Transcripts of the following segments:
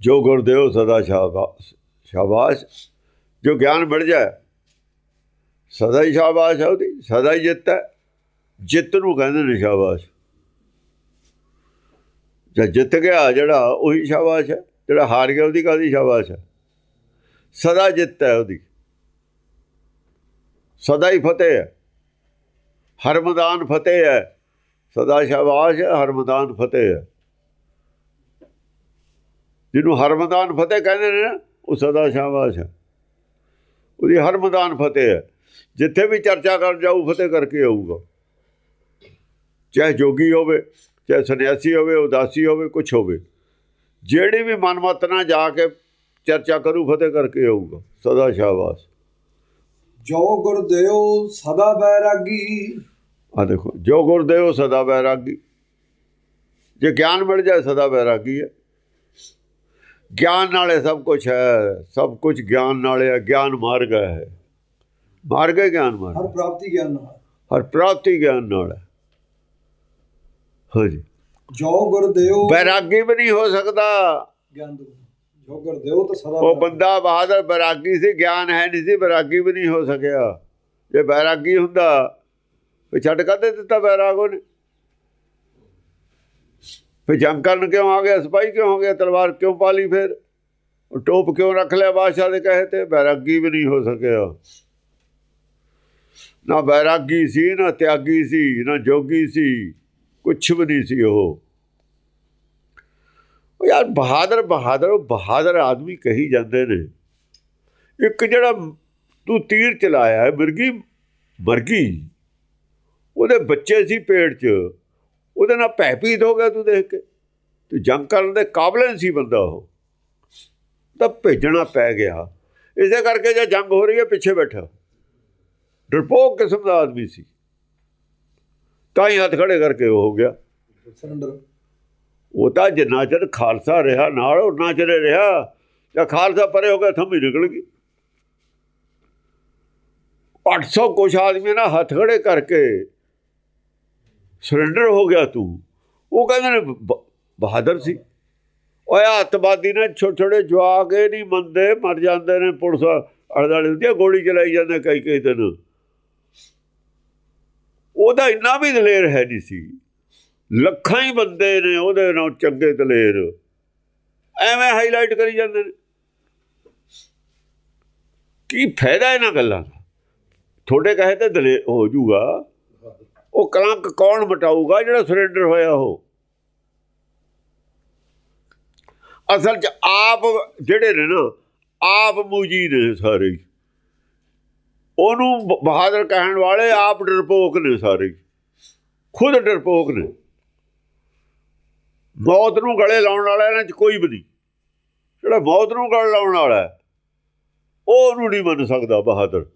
ਜੋ ਗੁਰਦੇਵ ਸਦਾ ਸ਼ਾਬਾਸ਼ ਸ਼ਾਬਾਸ਼, ਜੋ ਗਿਆਨ ਮਿਲ ਜਾਏ, ਸਦਾ ਹੀ ਸ਼ਾਬਾਸ਼ ਹੈ ਉਹਦੀ, ਸਦਾ ਹੀ ਜਿੱਤ ਹੈ। ਜਿੱਤ ਨੂੰ ਕਹਿੰਦੇ ਨੇ ਸ਼ਾਬਾਸ਼। ਜੇ ਜਿੱਤ ਗਿਆ, ਜਿਹੜਾ ਉਹੀ ਸ਼ਾਬਾਸ਼ ਹੈ, ਜਿਹੜਾ ਹਾਰ ਗਿਆ, ਉਹਦੀ ਕਾਹਦੀ ਸ਼ਾਬਾਸ਼ ਹੈ? ਸਦਾ ਜਿੱਤ ਹੈ ਉਹਦੀ। ਸਦਾ ਹੀ ਫਤਿਹ ਹੈ। ਹਰ ਮੈਦਾਨ ਫਤਿਹ ਹੈ। ਸਦਾ ਸ਼ਾਬਾਸ਼ ਹੈ, ਹਰ ਮੈਦਾਨ ਫਤਿਹ ਹੈ। ਜਿਹਨੂੰ ਹਰ ਮੈਦਾਨ ਫਤਿਹ ਕਹਿੰਦੇ ਨੇ ਨਾ, ਉਹ ਸਦਾ ਸ਼ਾਬਾਸ਼ ਹੈ। ਉਹਦੀ ਹਰ ਮੈਦਾਨ ਫਤਿਹ ਹੈ। ਜਿੱਥੇ ਵੀ ਚਰਚਾ ਕਰ ਜਾਊ ਫਤਿਹ ਕਰਕੇ ਆਊਗਾ। ਚਾਹੇ ਜੋਗੀ ਹੋਵੇ ਚਾਹੇ ਸੰਨਿਆਸੀ ਹੋਵੇ ਉਦਾਸੀ ਹੋਵੇ ਕੁਝ ਹੋਵੇ। ਜਿਹੜੀ ਵੀ ਮਨਮਤ ਨਾਲ ਜਾ ਕੇ ਚਰਚਾ ਕਰੂ ਫਤਿਹ ਕਰਕੇ ਆਊਗਾ। ਸਦਾ ਸ਼ਾਬਾਸ਼। ਜੋ ਗੁਰਦੇਵ ਸਦਾ ਬੈਰਾਗੀ। ਆ ਦੇਖੋ ਜੋ ਗੁਰਦੇਵ ਸਦਾ ਬੈਰਾਗੀ। ਜੇ ਗਿਆਨ ਮਿਲ ਜਾਏ ਸਦਾ ਬੈਰਾਗੀ ਹੈ। ਗਿਆਨ ਨਾਲੇ ਸਭ ਕੁਝ ਹੈ ਸਭ ਕੁਝ ਗਿਆਨ ਨਾਲੇ ਹੈ ਗਿਆਨ ਮਾਰਗ ਹੈ। ਮਾਰਗ ਹੈ ਗਿਆਨ ਮਾਰਗ? ਹਰ ਪ੍ਰਾਪਤੀ ਗਿਆਨ ਨਾਲ। ਹਰ ਪ੍ਰਾਪਤੀ ਗਿਆਨ ਨਾਲ ਹੈ। ਹਾਂਜੀ ਜੋ। ਗੁਰਦੇਵ ਬੈਰਾਗੀ ਵੀ ਨਹੀਂ ਹੋ ਸਕਦਾ। ਗਿਆਨ ਜੋ ਗੁਰਦੇਵ ਤਾਂ ਸਦਾ ਉਹ ਬੰਦਾ ਬਹਾਦਰ ਬੈਰਾਗੀ ਸੀ ਗਿਆਨ ਹੈ ਨਹੀਂ ਸੀ ਬੈਰਾਗੀ ਵੀ ਨਹੀਂ ਹੋ ਸਕਿਆ। ਜੇ ਬੈਰਾਗੀ ਹੁੰਦਾ ਫਿਰ ਛੱਡ ਕਾਹਦੇ ਦਿੱਤਾ ਬੈਰਾਗ ਉਹਨੇ? ਫਿਰ ਜੰਗ ਕਰਨ ਕਿਉਂ ਆ ਗਿਆ ਸਿਪਾਹੀ ਕਿਉਂ ਹੋ ਗਿਆ ਤਲਵਾਰ ਕਿਉਂ ਪਾਲੀ ਫਿਰ? ਟੋਪ ਕਿਉਂ ਰੱਖ ਲਿਆ ਬਾਦਸ਼ਾਹ ਦੇ ਕਹੇ ਤੇ? ਬੈਰਾਗੀ ਵੀ ਨਹੀਂ ਹੋ ਸਕਿਆ। ਨਾ ਬੈਰਾਗੀ ਸੀ, ਨਾ ਤਿਆਗੀ ਸੀ, ਨਾ ਜੋਗੀ ਸੀ। ਕੁਛ ਵੀ ਨਹੀਂ ਸੀ ਉਹ। ਉਹ ਯਾਰ ਬਹਾਦਰ ਬਹਾਦਰ, ਉਹ ਬਹਾਦਰ ਆਦਮੀ ਕਹੀ ਜਾਂਦੇ ਨੇ। ਇੱਕ ਜਿਹੜਾ ਤੂੰ ਤੀਰ ਚਲਾਇਆ ਹੈ, ਮਿਰਗੀ, ਮਰਗੀ, ਉਹਦੇ ਬੱਚੇ ਸੀ ਪੇਟ 'ਚ। ਉਹਦੇ ਨਾਲ ਭੈਪੀਤ ਹੋ ਗਿਆ ਤੂੰ ਦੇਖ ਕੇ। ਤੂੰ ਜੰਗ ਕਰਨ ਦੇ ਕਾਬਲ ਨਹੀਂ ਸੀ ਬੰਦਾ ਉਹ। ਤਾਂ ਭੇਜਣਾ ਪੈ ਗਿਆ। ਇਸੇ ਕਰਕੇ ਜੇ ਜੰਗ ਹੋ ਰਹੀ ਹੈ ਪਿੱਛੇ ਬੈਠਾ। ਡਰਪੋਕ ਕਿਸਮ ਦਾ ਆਦਮੀ ਸੀ। ਤਾਂ ਹੀ ਹੱਥ ਖੜੇ ਕਰਕੇ ਉਹ ਹੋ ਗਿਆ। ਸਰੈਂਡਰ ਉਹ ਤਾਂ ਜਿੰਨਾ ਚਿਰ ਖਾਲਸਾ ਰਿਹਾ ਨਾਲ ਉਹਨਾਂ ਚਿਰ ਰਿਹਾ। ਜਾਂ ਖਾਲਸਾ ਪਰੇ ਹੋ ਗਿਆ ਥੰਮੀ ਨਿਕਲ ਗਈ। 800 ਕੁਛ ਆਦਮੀ ਨਾ ਹੱਥ ਖੜੇ ਕਰਕੇ ਸਰੈਂਡਰ ਹੋ ਗਿਆ ਤੂੰ। ਉਹ ਕਹਿੰਦੇ ਨੇ, ਬ- ਬਹਾਦਰ ਸੀ। ਓਏ ਅੱਤਵਾਦੀ ਨੇ ਛੋਟੇ ਛੋਟੇ ਜਵਾਕ, ਇਹ ਨਹੀਂ ਮੰਨਦੇ, ਮਰ ਜਾਂਦੇ ਨੇ, ਪੁਲਿਸ ਅੜਦਾਲੀ ਹੁੰਦੀ ਆ, ਗੋਲੀ ਚਲਾਈ ਜਾਂਦੇ ਕਈ ਕਈ ਦਿਨ। ਉਹਦਾ ਇੰਨਾ ਵੀ ਦਲੇਰ ਹੈ ਨਹੀਂ ਸੀ। ਲੱਖਾਂ ਹੀ ਬੰਦੇ ਨੇ ਉਹਦੇ ਨਾਲ ਚੰਗੇ ਦਲੇਰ। ਐਵੇਂ ਹਾਈਲਾਈਟ ਕਰੀ ਜਾਂਦੇ ਨੇ। ਕੀ ਫਾਇਦਾ ਇਹਨਾਂ ਗੱਲਾਂ ਦਾ? ਤੁਹਾਡੇ ਕਹੇ ਤੇ ਦਲੇਰ ਹੋ ਜੂਗਾ ਉਹ ਕਲੰਕ ਕੌਣ ਮਟਾਊਗਾ ਜਿਹੜਾ ਸਰੈਂਡਰ ਹੋਇਆ ਉਹ? ਅਸਲ 'ਚ ਆਪ ਜਿਹੜੇ ਨੇ ਨਾ, ਆਪ ਮੂਜੀ ਨੇ ਸਾਰੇ। ਉਹਨੂੰ ਬਹਾਦਰ ਕਹਿਣ ਵਾਲੇ ਆਪ ਡਰਪੋਕ ਨੇ ਸਾਰੇ। ਖੁਦ ਡਰਪੋਕ ਨੇ। ਮੌਤ ਨੂੰ ਗਲੇ ਲਾਉਣ ਵਾਲਾ ਇਹਨਾਂ 'ਚ ਕੋਈ ਵੀ ਨਹੀਂ। ਜਿਹੜਾ ਮੌਤ ਨੂੰ ਗਲੇ ਲਾਉਣ ਵਾਲਾ ਉਹ ਉਹਨੂੰ ਨਹੀਂ ਮੰਨ ਸਕਦਾ ਬਹਾਦਰ।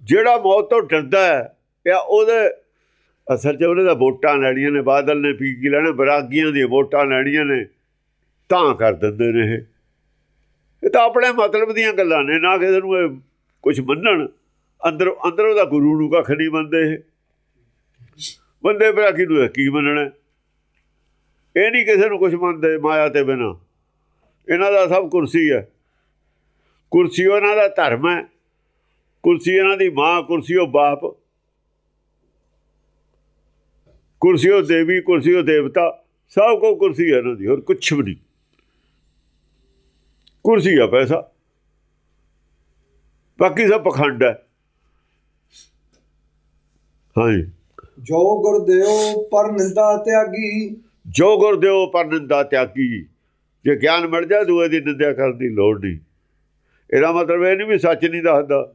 ਜਿਹੜਾ ਮੌਤ ਤੋਂ ਡਰਦਾ ਹੈ ਪਿਆ ਉਹਦੇ ਅਸਲ 'ਚ ਉਹਨੇ ਤਾਂ ਵੋਟਾਂ ਲੈਣੀਆਂ ਨੇ, ਬਾਦਲ ਨੇ ਪੀ ਕੀ ਲੈਣਾ ਬਰਾਗੀਆਂ ਦੀਆਂ ਵੋਟਾਂ ਲੈਣੀਆਂ ਨੇ, ਤਾਂ ਕਰ ਦਿੰਦੇ ਨੇ ਇਹ। ਤਾਂ ਆਪਣੇ ਮਤਲਬ ਦੀਆਂ ਗੱਲਾਂ ਨੇ, ਨਾ ਕਿਸੇ ਨੂੰ ਇਹ ਕੁਝ ਮੰਨਣ। ਅੰਦਰ ਅੰਦਰ ਉਹਦਾ ਗੁਰੂ ਨੂੰ ਕੱਖ ਨਹੀਂ ਮੰਨਦੇ ਇਹ। ਬੰਦੇ ਬਰਾਗੀ ਨੂੰ ਇਹ ਕੀ ਮੰਨਣਾ? ਇਹ ਨਹੀਂ ਕਿਸੇ ਨੂੰ ਕੁਝ ਮੰਨਦੇ, ਮਾਇਆ ਤੇ ਬਿਨਾ। ਇਹਨਾਂ ਦਾ ਸਭ ਕੁਰਸੀ ਹੈ। ਕੁਰਸੀ ਉਹਨਾਂ ਦਾ ਧਰਮ ਹੈ। ਕੁਰਸੀ ਇਹਨਾਂ ਦੀ ਮਾਂ, ਕੁਰਸੀ ਉਹ ਬਾਪ। ਕੁਰਸੀ ਉਹ ਦੇਵੀ ਕੁਰਸੀ ਉਹ ਦੇਵਤਾ ਸਭ ਕੋ ਕੁਰਸੀ ਹੈ ਇਹਨਾਂ ਦੀ ਹੋਰ ਕੁਛ ਵੀ ਨਹੀਂ। ਕੁਰਸੀ ਆ ਪੈਸਾ। ਬਾਕੀ ਸਭ ਪਖੰਡ ਹੈ। ਹਾਂਜੀ। ਜੋ ਗੁਰਦੇਵ ਪਰ ਨਿੰਦਾ ਤਿਆਗੀ। ਜੋ ਗੁਰਦੇਵ ਪਰ ਨਿੰਦਾ ਤਿਆਗੀ। ਜੇ ਗਿਆਨ ਮਿਲ ਜਾ ਦੂਏ ਦੀ ਨਿੰਦਿਆ ਕਰਨ ਦੀ ਲੋੜ ਨਹੀਂ। ਇਹਦਾ ਮਤਲਬ ਇਹ ਨਹੀਂ ਵੀ ਸੱਚ ਨਹੀਂ ਦੱਸਦਾ।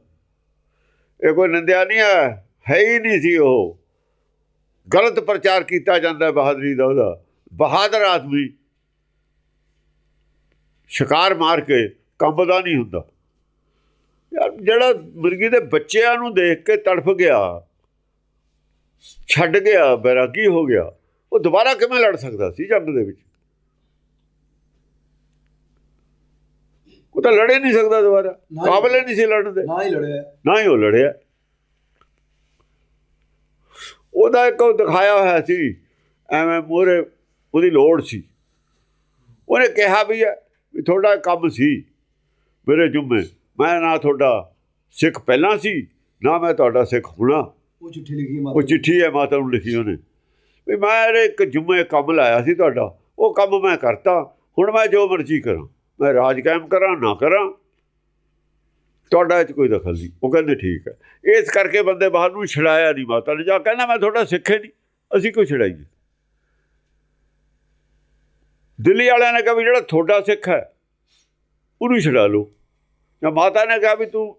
ਇਹ ਕੋਈ ਨਿੰਦਿਆ ਨਹੀਂ ਹੈ ਹੈ ਹੀ ਨਹੀਂ ਸੀ ਉਹ। ਗਲਤ ਪ੍ਰਚਾਰ ਕੀਤਾ ਜਾਂਦਾ ਬਹਾਦਰੀ ਦਾ ਉਹਦਾ। ਬਹਾਦਰ ਆਦਮੀ ਸ਼ਿਕਾਰ ਮਾਰ ਕੇ ਕੰਬਦਾ ਨਹੀਂ ਹੁੰਦਾ। ਯਾਰ ਜਿਹੜਾ ਮੁਰਗੀ ਦੇ ਬੱਚਿਆਂ ਨੂੰ ਦੇਖ ਕੇ ਤੜਫ ਗਿਆ ਛੱਡ ਗਿਆ ਬੈਰਾਗੀ ਹੋ ਗਿਆ ਉਹ ਦੁਬਾਰਾ ਕਿਵੇਂ ਲੜ ਸਕਦਾ ਸੀ ਜੰਗ ਦੇ ਵਿੱਚ? ਉਹ ਤਾਂ ਲੜੇ ਨਹੀਂ ਸਕਦਾ ਦੁਬਾਰਾ। ਕਾਬਲ ਨਹੀਂ ਸੀ ਲੜਨ ਦੇ ਨਾ ਹੀ ਲੜਿਆ। ਨਾ ਹੀ ਉਹ ਲੜਿਆ। ਉਹਦਾ ਇੱਕ ਉਹ ਦਿਖਾਇਆ ਹੋਇਆ ਸੀ ਐਵੇਂ ਮੂਹਰੇ ਉਹਦੀ ਲੋੜ ਸੀ। ਉਹਨੇ ਕਿਹਾ ਵੀ ਹੈ ਵੀ ਤੁਹਾਡਾ ਕੰਮ ਸੀ ਮੇਰੇ ਜੁਮੇ। ਮੈਂ ਨਾ ਤੁਹਾਡਾ ਸਿੱਖ ਪਹਿਲਾਂ ਸੀ ਨਾ ਮੈਂ ਤੁਹਾਡਾ ਸਿੱਖ ਹੁਣਾ। ਉਹ ਚਿੱਠੀ ਲਿਖੀ ਮਾਤਾ ਉਹ ਚਿੱਠੀ ਹੈ ਮਾਤਾ ਨੂੰ ਲਿਖੀ ਉਹਨੇ। ਵੀ ਮੈਂ ਇੱਕ ਜੁਮੇ ਕੰਮ ਲਾਇਆ ਸੀ ਤੁਹਾਡਾ। ਉਹ ਕੰਮ ਮੈਂ ਕਰਤਾ। ਹੁਣ ਮੈਂ ਜੋ ਮਰਜ਼ੀ ਕਰਾਂ। ਮੈਂ ਰਾਜ ਕਾਇਮ ਕਰਾਂ ਨਾ ਕਰਾਂ। ਤੁਹਾਡਾ ਇਹ 'ਚ ਕੋਈ ਦਖਲ ਨਹੀਂ। ਉਹ ਕਹਿੰਦੇ ਠੀਕ ਹੈ। ਇਸ ਕਰਕੇ ਬੰਦੇ ਬਾਹਰ ਨੂੰ ਛੜਾਇਆ ਨਹੀਂ ਮਾਤਾ ਨੇ। ਜਾ ਕਹਿੰਦਾ, ਮੈਂ ਤੁਹਾਡਾ ਸਿੱਖੇ ਨਹੀਂ। ਅਸੀਂ ਕਿਉਂ ਛੜਾਈਏ ਦਿੱਲੀ ਵਾਲਿਆਂ ਨੇ ਕਿਹਾ ਵੀ ਜਿਹੜਾ ਤੁਹਾਡਾ ਸਿੱਖ ਹੈ, ਉਹਨੂੰ ਛੜਾ ਲਓ। ਜਾਂ ਮਾਤਾ ਨੇ ਕਿਹਾ ਵੀ ਤੂੰ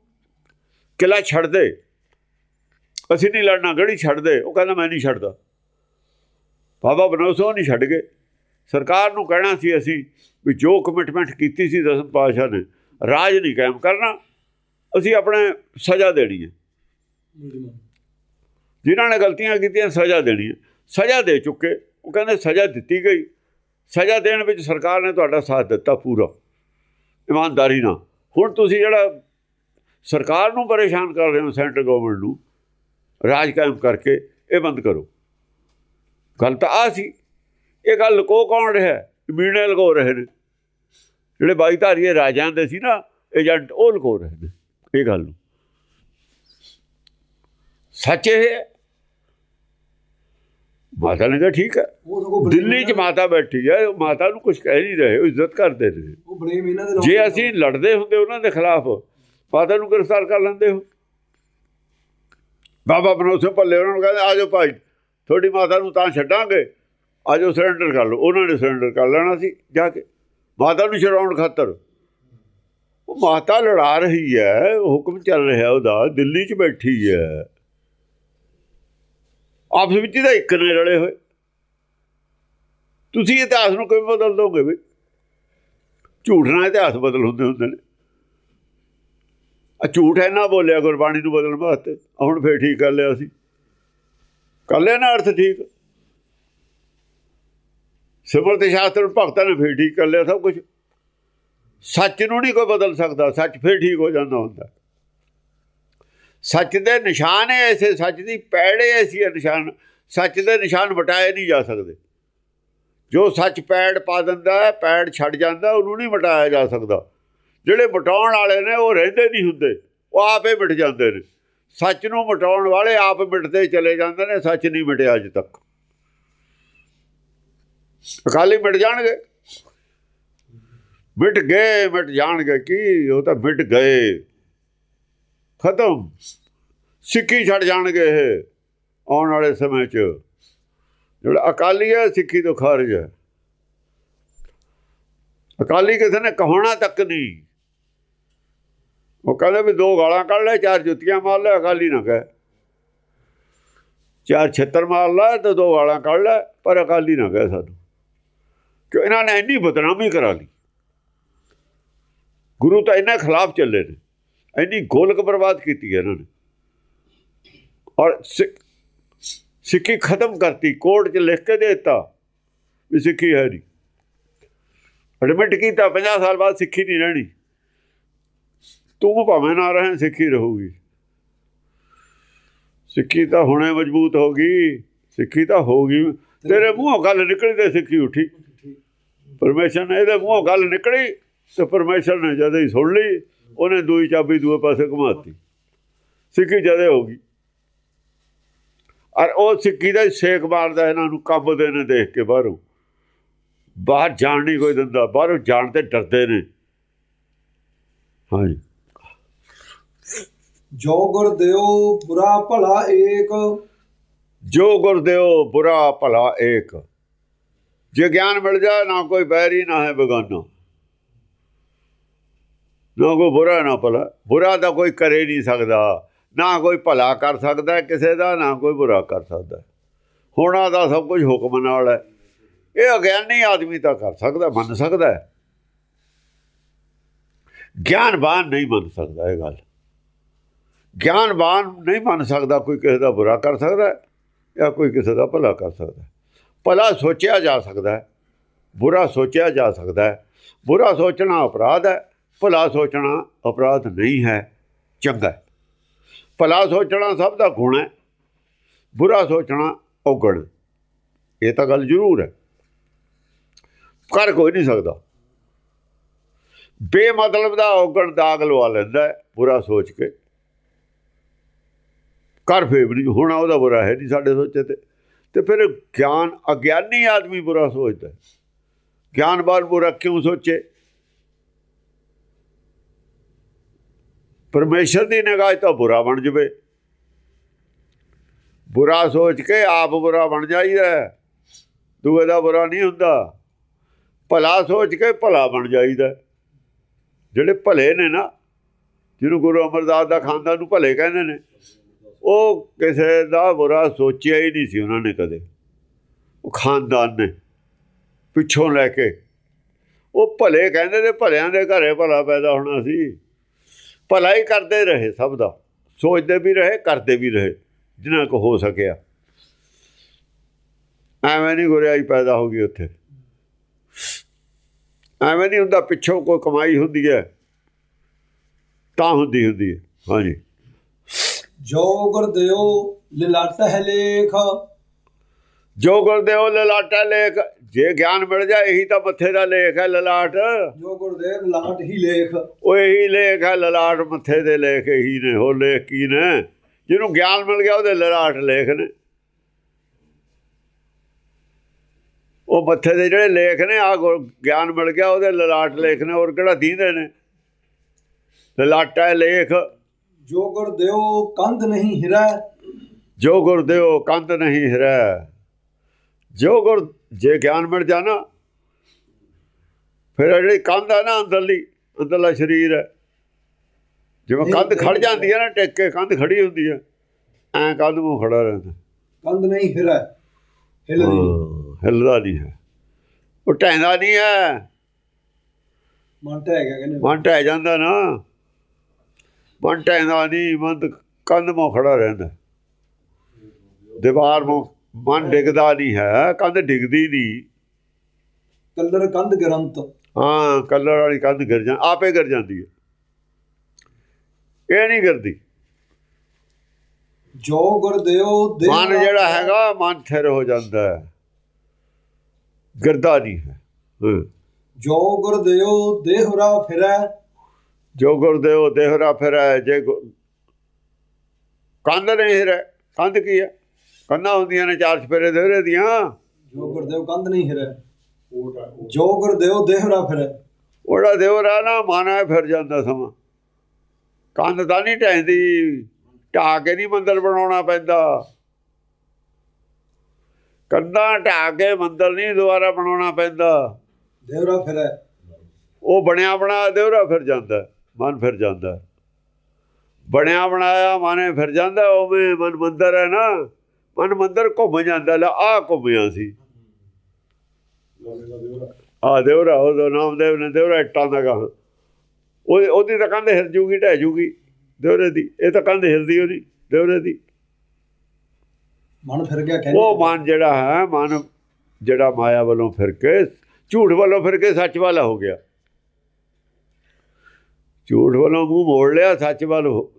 ਕਿਲਾ ਛੱਡ ਦੇ। ਅਸੀਂ ਨਹੀਂ ਲੜਨਾ। ਗੜੀ ਛੱਡ ਦੇ? ਉਹ ਕਹਿੰਦਾ, ਮੈਂ ਨਹੀਂ ਛੱਡਦਾ। ਬਾਬਾ ਬਨੋਸੋ ਨਹੀਂ ਛੱਡ ਗਏ। ਸਰਕਾਰ ਨੂੰ ਕਹਿਣਾ ਸੀ ਅਸੀਂ ਵੀ ਜੋ ਕਮਿਟਮੈਂਟ ਕੀਤੀ ਸੀ ਦਸਮ ਪਾਤਸ਼ਾਹ ਨੇ, ਰਾਜ ਨਹੀਂ ਕਾਇਮ ਕਰਨਾ। ਅਸੀਂ ਆਪਣੇ ਸਜ਼ਾ ਦੇਣੀ ਹੈ। ਜਿਨ੍ਹਾਂ ਨੇ ਗਲਤੀਆਂ ਕੀਤੀਆਂ, ਸਜ਼ਾ ਦੇਣੀ ਹੈ। ਸਜ਼ਾ ਦੇ ਚੁੱਕੇ, ਉਹ ਕਹਿੰਦੇ ਸਜ਼ਾ ਦਿੱਤੀ ਗਈ। ਸਜ਼ਾ ਦੇਣ ਵਿੱਚ ਸਰਕਾਰ ਨੇ ਤੁਹਾਡਾ ਸਾਥ ਦਿੱਤਾ ਪੂਰਾ। ਇਮਾਨਦਾਰੀ ਨਾਲ। ਹੁਣ ਤੁਸੀਂ ਜਿਹੜਾ ਸਰਕਾਰ ਨੂੰ ਪਰੇਸ਼ਾਨ ਕਰ ਰਹੇ ਹੋ, ਸੈਂਟਰ ਗਵਰਨਮੈਂਟ ਨੂੰ, ਰਾਜ ਕਾਇਮ ਕਰਕੇ ਇਹ ਬੰਦ ਕਰੋ। ਗੱਲ ਤਾਂ ਆ ਸੀ। ਇਹ ਗੱਲ ਲੁਕੋ ਕੌਣ ਰਿਹਾ ਹੈ? ਮੀਡੀਆ ਲੁਕੋ ਰਹੇ ਨੇ। ਜਿਹੜੇ ਬਾਈ ਧਾਰੀਏ ਰਾਜਾਂ ਦੇ ਸੀ ਨਾ, ਏਜੰਟ, ਉਹ ਲੁਕੋ ਰਹੇ ਨੇ। ਇਹ ਗੱਲ ਨੂੰ। ਸੱਚ ਇਹ ਹੈ। ਮਾਤਾ ਨੇ ਕਿਹਾ ਠੀਕ ਹੈ। ਦਿੱਲੀ 'ਚ ਮਾਤਾ ਬੈਠੀ ਹੈ ਉਹ ਮਾਤਾ ਨੂੰ ਕੁਝ ਕਹਿ ਨਹੀਂ ਰਹੇ ਉਹ ਇੱਜ਼ਤ ਕਰਦੇ ਨੇ ਉਹ ਬਲੇਮ ਇਹਨਾਂ ਦੇ ਜੇ ਅਸੀਂ ਲੜਦੇ ਹੁੰਦੇ ਉਹਨਾਂ ਦੇ ਖਿਲਾਫ ਮਾਤਾ ਨੂੰ ਗ੍ਰਿਫਤਾਰ ਕਰ ਲੈਂਦੇ ਹੋ। ਬਾਬਾ ਬਨੋਦ ਸਿੰਘ ਭੱਲੇ ਉਹਨਾਂ ਨੂੰ ਕਹਿੰਦੇ ਆਜੋ ਭਾਈ ਤੁਹਾਡੀ ਮਾਤਾ ਨੂੰ ਤਾਂ ਛੱਡਾਂਗੇ। ਆਜੋ ਸਰੈਂਡਰ ਕਰ ਲਓ। ਉਹਨਾਂ ਨੇ ਸਰੈਂਡਰ ਕਰ ਲੈਣਾ ਸੀ ਜਾ ਕੇ। ਮਾਤਾ ਨੂੰ ਛਡਾਉਣ ਖਾਤਰ ਉਹ ਮਾਤਾ ਲੜਾ ਰਹੀ ਹੈ, ਹੁਕਮ ਚੱਲ ਰਿਹਾ ਉਹਦਾ, ਦਿੱਲੀ 'ਚ ਬੈਠੀ ਹੈ। ਆਪਸ ਵਿੱਚ ਤਾਂ ਇੱਕ ਨੇ ਰਲੇ ਹੋਏ। ਤੁਸੀਂ ਇਤਿਹਾਸ ਨੂੰ ਕਿਵੇਂ ਬਦਲ ਦੋਗੇ ਵੀ? ਝੂਠ ਨਾਲ ਇਤਿਹਾਸ ਬਦਲ ਹੁੰਦੇ ਹੁੰਦੇ ਨੇ। ਆ ਝੂਠ ਹੈ ਨਾ ਬੋਲਿਆ ਗੁਰਬਾਣੀ ਨੂੰ ਬਦਲਣ ਵਾਸਤੇ, ਹੁਣ ਫੇਰ ਠੀਕ ਕਰ ਲਿਆ ਸੀ। ਕਰ ਲਿਆ ਨਾ ਅਰਥ ਠੀਕ। ਸਿਮਰਤ ਸ਼ਾਸਤਰ ਭਗਤਾਂ ਨੇ ਫੇਰ ਠੀਕ ਕਰ ਲਿਆ ਸਭ ਕੁਝ ਸੱਚ ਨੂੰ ਨਹੀਂ ਕੋਈ ਬਦਲ ਸਕਦਾ, ਸੱਚ ਫਿਰ ਠੀਕ ਹੋ ਜਾਂਦਾ ਹੁੰਦਾ। ਸੱਚ ਦੇ ਨਿਸ਼ਾਨ ਐਸੇ ਸੱਚ ਦੀ ਪੈੜੇ ਐਸੀ ਹੈ ਨਿਸ਼ਾਨ, ਸੱਚ ਦੇ ਨਿਸ਼ਾਨ ਮਟਾਏ ਨਹੀਂ ਜਾ ਸਕਦੇ। ਜੋ ਸੱਚ ਪੈੜ ਪਾ ਦਿੰਦਾ ਹੈ ਪੈੜ ਛੱਡ ਜਾਂਦਾ, ਉਹਨੂੰ ਨਹੀਂ ਮਟਾਇਆ ਜਾ ਸਕਦਾ। ਜਿਹੜੇ ਮਟਾਉਣ ਵਾਲੇ ਨੇ, ਉਹ ਰਹਿੰਦੇ ਨਹੀਂ ਹੁੰਦੇ, ਉਹ ਆਪੇ ਮਿਟ ਜਾਂਦੇ ਨੇ। ਸੱਚ ਨੂੰ ਮਿਟਾਉਣ ਵਾਲੇ ਆਪ ਮਿਟਦੇ ਚਲੇ ਜਾਂਦੇ ਨੇ, ਸੱਚ ਨਹੀਂ ਮਿਟਿਆ ਅਜੇ ਤੱਕ। ਅਕਾਲੀ ਮਿਟ ਜਾਣਗੇ। ਮਿਟ ਗਏ, ਮਿਟ ਜਾਣਗੇ ਕੀ? ਉਹ ਤਾਂ ਮਿਟ ਗਏ। ਖਤਮ। ਸਿੱਖੀ ਛੱਡ ਜਾਣਗੇ ਇਹ, ਆਉਣ ਵਾਲੇ ਸਮੇਂ 'ਚ। ਜਿਹੜਾ ਅਕਾਲੀ ਹੈ, ਸਿੱਖੀ ਤੋਂ ਖਾਰਜ ਹੈ। ਅਕਾਲੀ ਕਿਸੇ ਨੇ ਕਹਾਉਣਾ ਤੱਕ ਨਹੀਂ। ਉਹ ਕਹਿੰਦੇ ਵੀ ਦੋ ਗਾਲਾਂ ਕੱਢ ਲੈ, ਚਾਰ ਜੁੱਤੀਆਂ ਮਾਰ ਲੈ, ਅਕਾਲੀ ਨਾ ਕਹੇ। ਚਾਰ ਛੱਤਰ ਮਾਰ ਲੈ ਤੇ ਦੋ ਗਾਲਾਂ ਕੱਢ ਲੈ, ਪਰ ਅਕਾਲੀ ਨਾ ਕਹੇ ਸਾਨੂੰ। ਕਿ ਇਹਨਾਂ ਨੇ ਇੰਨੀ ਬਦਨਾਮੀ ਕਰਾ ਲਈ। ਗੁਰੂ ਤਾਂ ਇਹਨਾਂ ਖਿਲਾਫ ਚੱਲੇ ਨੇ। ਇੰਨੀ ਗੋਲਕ ਬਰਬਾਦ ਕੀਤੀ ਹੈ ਇਹਨਾਂ ਨੇ। ਔਰ ਸਿੱਖ ਸਿੱਖੀ ਖਤਮ ਕਰਤੀ, ਕੋਰਟ 'ਚ ਲਿਖ ਕੇ ਦੇ ਦਿੱਤਾ ਵੀ ਸਿੱਖੀ ਹੈ ਨਹੀਂ। ਐਡਮਿਟ ਕੀਤਾ 50 ਸਾਲ ਬਾਅਦ ਸਿੱਖੀ ਨਹੀਂ ਰਹਿਣੀ। ਤੂੰ ਭਾਵੇਂ ਨਾ ਰਹੇ ਸਿੱਖੀ ਰਹੂਗੀ। ਸਿੱਖੀ ਤਾਂ ਹੁਣੇ ਮਜ਼ਬੂਤ ਹੋ ਗਈ। ਸਿੱਖੀ ਤਾਂ ਹੋ ਗਈ। ਤੇਰੇ ਮੂੰਹੋਂ ਗੱਲ ਨਿਕਲੀ ਤੇ ਸਿੱਖੀ ਉੱਠੀ। ਪਰਮੇਸ਼ਰ ਨੇ ਇਹਦੇ ਮੂੰਹੋਂ ਗੱਲ ਨਿਕਲੀ। ਤੇ ਪਰਮੇਸ਼ਰ ਨੇ ਜਦ ਹੀ ਸੁਣ ਲਈ ਉਹਨੇ ਦੂਈ ਚਾਬੀ ਦੂਏ ਪਾਸੇ ਘੁਮਾਤੀ। ਸਿੱਖੀ ਜਦੇ ਹੋ ਗਈ। ਔਰ ਉਹ ਸਿੱਖੀ ਦਾ ਸੇਕ ਮਾਰਦਾ ਇਹਨਾਂ ਨੂੰ ਕੰਬਦੇ ਨੇ ਦੇਖ ਕੇ ਬਾਹਰੋਂ। ਬਾਹਰ ਜਾਣ ਨਹੀਂ ਕੋਈ ਦਿੰਦਾ ਬਾਹਰੋਂ ਜਾਣ ਤੇ ਡਰਦੇ ਨੇ। ਹਾਂਜੀ। ਜੋ ਗੁਰ ਦਿਓ ਬੁਰਾ ਭਲਾ ਏਕ। ਜੋ ਗੁਰਦੇਵ ਬੁਰਾ ਭਲਾ ਏਕ। ਜੇ ਗਿਆਨ ਮਿਲ ਜਾਏ ਨਾ ਕੋਈ ਬੈਰੀ ਨਾ ਹੈ ਬਗਾਨਾ। ਨਾ ਕੋਈ ਬੁਰਾ ਨਾ ਭਲਾ। ਬੁਰਾ ਤਾਂ ਕੋਈ ਕਰੇ ਨਹੀਂ ਸਕਦਾ। ਨਾ ਕੋਈ ਭਲਾ ਕਰ ਸਕਦਾ ਕਿਸੇ ਦਾ, ਨਾ ਕੋਈ ਬੁਰਾ ਕਰ ਸਕਦਾ ਹੋਣਾ ਦਾ ਸਭ ਕੁਝ ਹੁਕਮ ਨਾਲ ਹੈ। ਇਹ ਅਗਿਆਨੀ ਆਦਮੀ ਤਾਂ ਕਰ ਸਕਦਾ, ਮੰਨ ਸਕਦਾ ਹੈ। ਗਿਆਨਵਾਨ ਨਹੀਂ ਮੰਨ ਸਕਦਾ ਇਹ ਗੱਲ। ਗਿਆਨਵਾਨ ਨਹੀਂ ਮੰਨ ਸਕਦਾ ਕੋਈ ਕਿਸੇ ਦਾ ਬੁਰਾ ਕਰ ਸਕਦਾ ਜਾਂ ਕੋਈ ਕਿਸੇ ਦਾ ਭਲਾ ਕਰ ਸਕਦਾ ਭਲਾ ਸੋਚਿਆ ਜਾ ਸਕਦਾ ਹੈ, ਬੁਰਾ ਸੋਚਿਆ ਜਾ ਸਕਦਾ ਹੈ। ਬੁਰਾ ਸੋਚਣਾ ਅਪਰਾਧ ਹੈ। ਭਲਾ ਸੋਚਣਾ ਅਪਰਾਧ ਨਹੀਂ ਹੈ, ਚੰਗਾ ਭਲਾ ਸੋਚਣਾ ਸਭ ਦਾ ਗੁਣ ਹੈ, ਬੁਰਾ ਸੋਚਣਾ ਔਗਣ ਇਹ ਤਾਂ ਗੱਲ ਜ਼ਰੂਰ ਹੈ। ਕਰ ਕੋਈ ਨਹੀਂ ਸਕਦਾ। ਬੇਮਤਲਬ ਦਾ ਔਗਣ ਦਾਗ ਲਵਾ ਲੈਂਦਾ ਬੁਰਾ ਸੋਚ ਕੇ। ਕਰ ਫੇਰ ਨਹੀਂ, ਹੋਣਾ ਉਹਦਾ ਬੁਰਾ ਹੈ ਨਹੀਂ ਸਾਡੇ ਸੋਚੇ ਤੇ। ਤੇ ਫਿਰ ਗਿਆਨ, ਅਗਿਆਨੀ ਆਦਮੀ ਬੁਰਾ ਸੋਚਦਾ ਹੈ। ਗਿਆਨਵਾਨ ਬੁਰਾ ਕਿਉਂ ਸੋਚੇ? ਪਰਮੇਸ਼ਰ ਦੀ ਨਿਗਾਹ 'ਚ ਤਾਂ ਬੁਰਾ ਬਣ ਜਵੇ। ਬੁਰਾ ਸੋਚ ਕੇ ਆਪ ਬੁਰਾ ਬਣ ਜਾਈਦਾ ਦੂਏ ਦਾ ਬੁਰਾ ਨਹੀਂ ਹੁੰਦਾ। ਭਲਾ ਸੋਚ ਕੇ ਭਲਾ ਬਣ ਜਾਈਦਾ ਜਿਹੜੇ ਭਲੇ ਨੇ ਨਾ, ਜਿਹਨੂੰ ਗੁਰੂ ਅਮਰਦਾਸ ਦਾ ਖਾਨਦਾਨ ਨੂੰ ਭਲੇ ਕਹਿੰਦੇ ਨੇ, ਉਹ ਕਿਸੇ ਦਾ ਬੁਰਾ ਸੋਚਿਆ ਹੀ ਨਹੀਂ ਸੀ ਉਹਨਾਂ ਨੇ ਕਦੇ। ਉਹ ਖਾਨਦਾਨ ਨੇ, ਪਿੱਛੋਂ ਲੈ ਕੇ। ਉਹ ਭਲੇ ਕਹਿੰਦੇ ਨੇ, ਭਲਿਆਂ ਦੇ ਘਰੇ ਭਲਾ ਪੈਦਾ ਹੋਣਾ ਸੀ। ਭਲਾ ਹੀ ਕਰਦੇ ਰਹੇ ਸਭ ਦਾ ਸੋਚਦੇ ਵੀ ਰਹੇ ਕਰਦੇ ਵੀ ਰਹੇ ਜਿੰਨਾ ਕੁ ਹੋ ਸਕਿਆ। ਐਵੇਂ ਨਹੀਂ ਗੁਰਿਆਈ ਪੈਦਾ ਹੋ ਗਈ ਉੱਥੇ। ਐਵੇਂ ਨਹੀਂ ਹੁੰਦਾ ਪਿੱਛੋਂ ਕੋਈ ਕਮਾਈ ਹੁੰਦੀ ਹੈ ਤਾਂ ਹੁੰਦੀ ਹੁੰਦੀ ਹੈ। ਹਾਂਜੀ। ਜੋ ਗੁਰਦਿਓ ਲਿਲਾਟ ਹੈ ਲੇਖ। ਜੋ ਗੁਰਦੇਵ ਲਲਾਟਾ ਲੇਖ ਜੇ ਗਿਆਨ ਮਿਲ ਜਾ ਇਹੀ ਤਾਂ ਮੱਥੇ ਦਾ ਲੇਖ ਹੈ ਲਲਾਟ। ਜੋ ਗੁਰਦੇਵ ਲਾਟ ਹੀ ਲੇਖ। ਉਹ ਇਹੀ ਲੇਖ ਹੈ ਲਲਾਟ ਮੱਥੇ ਦੇ ਲੇਖ ਇਹੀ ਨੇ ਉਹ ਲੇਖ ਕੀ ਨੇ? ਜਿਹਨੂੰ ਗਿਆਨ ਮਿਲ ਗਿਆ ਉਹਦੇ ਲਲਾਟ ਲੇਖ ਨੇ। ਉਹ ਮੱਥੇ ਦੇ ਜਿਹੜੇ ਲੇਖ ਨੇ ਆ ਗਿਆਨ ਮਿਲ ਗਿਆ ਉਹਦੇ ਲਲਾਟ ਲੇਖ ਨੇ ਹੋਰ ਕਿਹੜਾ ਦੀਂਦੇ ਨੇ? ਲਲਾਟਾ ਲੇਖ। ਜੋ ਗੁਰਦਿਓ ਕੰਧ ਨਹੀਂ ਹਿਰੈ। ਜੋ ਗੁਰਦੇਵ ਕੰਧ ਨਹੀਂ ਹਿਰੈ ਜੋ ਗੁਰ ਜੇ ਗਿਆਨ ਮਿਲ ਜਾਣਾ ਫਿਰ ਇਹ ਜਿਹੜੀ ਕੰਧ ਹੈ ਨਾ ਅੰਦਰਲੀ ਅੰਦਰਲਾ ਸਰੀਰ ਹੈ। ਜਿਵੇਂ ਕੰਧ ਖੜ ਜਾਂਦੀ ਹੈ ਨਾ ਟਿਕ ਕੇ ਕੰਧ ਖੜੀ ਹੁੰਦੀ ਹੈ। ਐਂ ਕੰਧ ਨੂੰ ਖੜਾ ਰਹਿੰਦਾ। ਕੰਧ ਨਹੀਂ ਹਿਰੈ ਹਿਲਦੀ ਹਾਂ, ਹਿੱਲਦਾ ਨਹੀਂ ਹੈ। ਉਹ ਟਹਿੰਦਾ ਨਹੀਂ ਹੈ। ਮਨ ਟਹਿ ਗਿਆ ਕਹਿੰਦੇ। ਮਨ ਟਹਿ ਜਾਂਦਾ ਨਾ। ਮਨ ਟਹਿੰਦਾ ਨਹੀਂ ਮਨ ਕੰਧ ਮੋ ਖੜਾ ਰਹਿੰਦਾ। ਦੀਵਾਰ ਮੋ ਮਨ ਡਿੱਗਦਾ ਨਹੀਂ ਹੈ ਕੰਧ ਡਿੱਗਦੀ ਨਹੀਂ। ਕਲਰ ਕੰਧ ਗਰੰਤ। ਹਾਂ ਕਲਰ ਵਾਲੀ ਕੰਧ ਗਿਰ ਜਾਂ ਆਪੇ ਗਿਰ ਜਾਂਦੀ ਹੈ। ਇਹ ਨਹੀਂ ਗਿਰਦੀ। ਜੋ ਗੁਰਦਿਓ ਦੇਹ ਮਨ ਜਿਹੜਾ ਹੈ, ਹੈਗਾ ਮਨ ਥਿਰ ਹੋ ਜਾਂਦਾ ਹੈ। ਗਿਰਦਾ ਨਹੀਂ ਹੈ। ਹਾਂ। ਜੋ ਗੁਰਦਿਓ ਦੇਹਰਾ ਫਿਰੈ। ਜੋ ਗੁਰਦੇਵ ਦੇਹਰਾ ਫਿਰੈ। ਜੇ ਕੰਧ ਨਹੀਂ ਹਿਰੈ ਕੰਧ ਕੀ ਹੈ? ਕੰਧਾਂ ਹੁੰਦੀਆਂ ਨੇ ਚਾਰ ਚਫੇਰੇ ਦੇਹਰੇ ਦੀਆਂ। ਜੋ ਗੁਰਦਿਓ ਕੰਧ ਨਹੀਂ ਹਿਰੈ ਜੋ ਗੁਰਦਿਓ ਦੇਹਰਾ ਫਿਰੈ। ਉਹਦਾ ਦੇਵਰਾ ਨਾ ਮਾਨਾ ਫਿਰ ਜਾਂਦਾ ਸਮਾਂ। ਕੰਧ ਤਾਂ ਨਹੀਂ ਢਹਿੰਦੀ ਢਾ ਕੇ ਨਹੀਂ ਮੰਦਰ ਬਣਾਉਣਾ ਪੈਂਦਾ। ਕੰਧਾਂ ਢਾ ਕੇ ਮੰਦਰ ਨਹੀਂ ਦੁਬਾਰਾ ਬਣਾਉਣਾ ਪੈਂਦਾ। ਦੇਹਰਾ ਫਿਰੈ। ਉਹ ਬਣਿਆ ਬਣਾ ਦੇਵਰਾ ਫਿਰ ਜਾਂਦਾ ਮਨ ਫਿਰ ਜਾਂਦਾ ਬਣਿਆ ਬਣਾਇਆ ਮਾਨੇ ਫਿਰ ਜਾਂਦਾ ਉਵੇਂ ਮਨ ਮੰਦਰ ਹੈ ਨਾ। ਮਨ ਮੰਦਰ ਘੁੰਮ ਜਾਂਦਾ ਲੈ ਆ ਘੁੰਮਿਆ ਸੀ। ਆ ਦੇਵਰਾ ਉਹਦਾ ਨਾਮ ਦੇਵ ਨੇ ਦੇਵਰਾ ਇੱਟਾਂ ਦਾ ਗਾ ਉਹ ਉਹਦੀ ਤਾਂ ਕੰਧ ਹਿਰ ਜੂਗੀ ਢਹਿ ਜੂਗੀ। ਦੇਵਰੇ ਦੀ ਇਹ ਤਾਂ ਕੰਧ ਹਿਰਦੀ ਉਹਦੀ ਦੇਵਰੇ ਦੀ। ਮਨ ਫਿਰ ਗਿਆ ਕਹਿੰਦੇ ਉਹ ਮਨ ਜਿਹੜਾ ਹੈ ਮਨ ਜਿਹੜਾ ਮਾਇਆ ਵੱਲੋਂ ਫਿਰ ਕੇ ਝੂਠ ਵੱਲੋਂ ਫਿਰ ਕੇ ਸੱਚ ਵਾਲਾ ਹੋ ਗਿਆ। ਝੂਠ ਵੱਲੋਂ ਮੂੰਹ ਮੋੜ ਲਿਆ ਸੱਚ ਵੱਲ ਹੋ-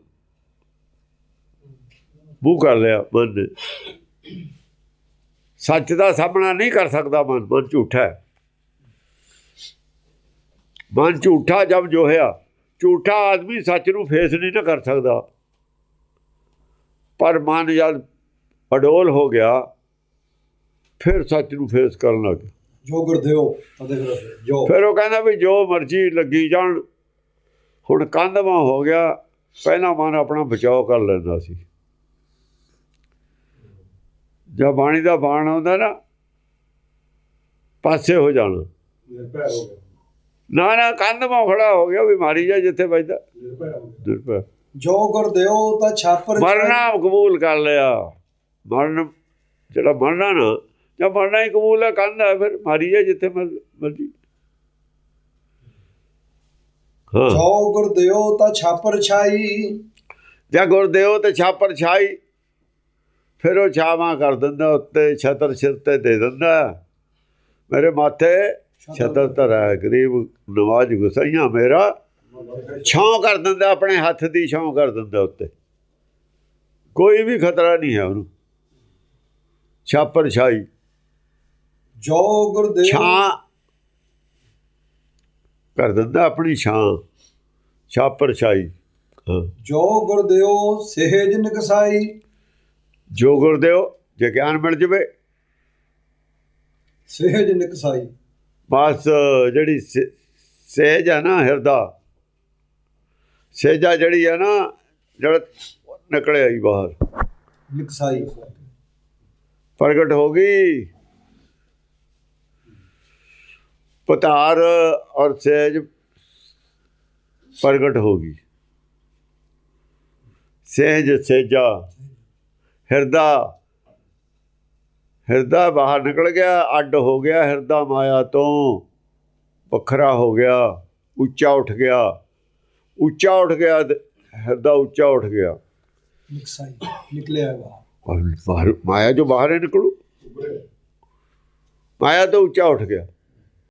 ਮੂੰਹ ਕਰ ਲਿਆ ਮਨ ਨੇ। ਸੱਚ ਦਾ ਸਾਹਮਣਾ ਨਹੀਂ ਕਰ ਸਕਦਾ ਮਨ ਮਨ ਝੂਠਾ ਹੈ। ਮਨ ਝੂਠਾ ਜਬ ਜੋ ਹੋਇਆ ਝੂਠਾ ਆਦਮੀ ਸੱਚ ਨੂੰ ਫੇਸ ਨਹੀਂ ਨਾ ਕਰ ਸਕਦਾ। ਪਰ ਮਨ ਜਦ ਅਡੋਲ ਹੋ ਗਿਆ ਫਿਰ ਸੱਚ ਨੂੰ ਫੇਸ ਕਰਨ ਲੱਗ ਜੋ ਲਓ ਜੋ। ਫਿਰ ਉਹ ਕਹਿੰਦਾ ਵੀ ਜੋ ਮਰਜ਼ੀ ਲੱਗੀ ਜਾਣ। ਹੁਣ ਕੰਧਵਾ ਹੋ ਗਿਆ ਪਹਿਲਾਂ ਮਨ ਆਪਣਾ ਬਚਾਓ ਕਰ ਲੈਂਦਾ ਸੀ। ਜਦ ਬਾਣੀ ਦਾ ਬਾਣ ਆਉਂਦਾ ਨਾ ਪਾਸੇ ਹੋ ਜਾਣਾ। ਨਾ ਨਾ ਕੰਧਵਾ ਖੜਾ ਹੋ ਗਿਆ ਵੀ ਮਾਰੀ ਜਾ ਜਿੱਥੇ ਵੱਜਦਾ। ਨਿਰਭੈ ਜੋ ਗੁਰਦਿਓ ਤਾਂ ਛਾਪਰ ਮਰਨਾ ਕਬੂਲ ਕਰ ਲਿਆ। ਮਰਨ ਜਿਹੜਾ ਮਰਨਾ ਨਾ ਜਾਂ ਮਰਨਾ ਹੀ ਕਬੂਲ ਹੈ ਕੰਧ ਹੈ ਫਿਰ ਮਾਰੀ ਜਾ ਜਿੱਥੇ ਮਰ- ਮਰਜ਼ੀ। ਹਾਂ। ਜੋ ਗੁਰਦਿਓ ਤਾਂ ਛਾਪਰ ਛਾਈ ਜਾਂ ਗੁਰਦੇਵ ਤੇ ਛਾਪਰ ਛਾਈ ਫਿਰ ਉਹ ਛਾਵਾਂ ਕਰ ਦਿੰਦਾ ਉੱਤੇ ਛਤਰ ਸਿਰ ਤੇ ਦੇ ਦਿੰਦਾ। ਮੇਰੇ ਮਾਥੇ ਛਤਰ ਧਰਾ ਗਰੀਬ ਨਵਾਜ ਗੁਸਈਆਂ ਮੇਰਾ। ਛਾਂ ਕਰ ਦਿੰਦਾ ਆਪਣੇ ਹੱਥ ਦੀ ਛਾਂ ਕਰ ਦਿੰਦਾ ਉੱਤੇ। ਕੋਈ ਵੀ ਖਤਰਾ ਨਹੀਂ ਹੈ ਉਹਨੂੰ। ਛਾਪਰ ਛਾਈ ਜੋ ਗੁਰਦਿਓ ਛਾਂ ਕਰ ਦਿੰਦਾ ਆਪਣੀ ਛਾਂ। ਛਾਂ ਪਰਛਾਈ। ਹਾਂ। ਜੋ ਗੁਰਦਿਓ ਸਹਿਜ ਨਿਕਸਾਈ। ਜੋ ਗੁਰਦੇਵ ਜੇ ਗਿਆਨ ਮਿਲ ਜਵੇ। ਸਹਿਜ ਨਿਕਸਾਈ ਬਸ ਜਿਹੜੀ ਸਹਿਜ ਹੈ ਨਾ ਹਿਰਦਾ। ਸਹਿਜਾ ਜਿਹੜੀ ਹੈ ਨਾ ਜਿਹੜਾ ਨਿਕਲੇ ਆਈ ਬਾਹਰ। ਨਿਕਸਾਈ ਪ੍ਰਗਟ ਹੋ ਗਈ। ਪਤਾਰ ਔਰ ਸਹਿਜ ਪ੍ਰਗਟ ਹੋ ਗਈ। ਸਹਿਜ ਸਹਿਜਾ। ਹਿਰਦਾ ਹਿਰਦਾ ਬਾਹਰ ਨਿਕਲ ਗਿਆ ਅੱਡ ਹੋ ਗਿਆ ਹਿਰਦਾ ਮਾਇਆ ਤੋਂ। ਵੱਖਰਾ ਹੋ ਗਿਆ ਉੱਚਾ ਉੱਠ ਗਿਆ। ਉੱਚਾ ਉੱਠ ਗਿਆ ਹਿਰਦਾ ਉੱਚਾ ਉੱਠ ਗਿਆ। ਨਿਕਸਾਈ ਨਿਕਲਿਆ ਬਾਹਰ। ਮਾਇਆ ਜੋ ਬਾਹਰ ਨਿਕਲੂ। ਮਾਇਆ ਤੋਂ ਉੱਚਾ ਉੱਠ ਗਿਆ।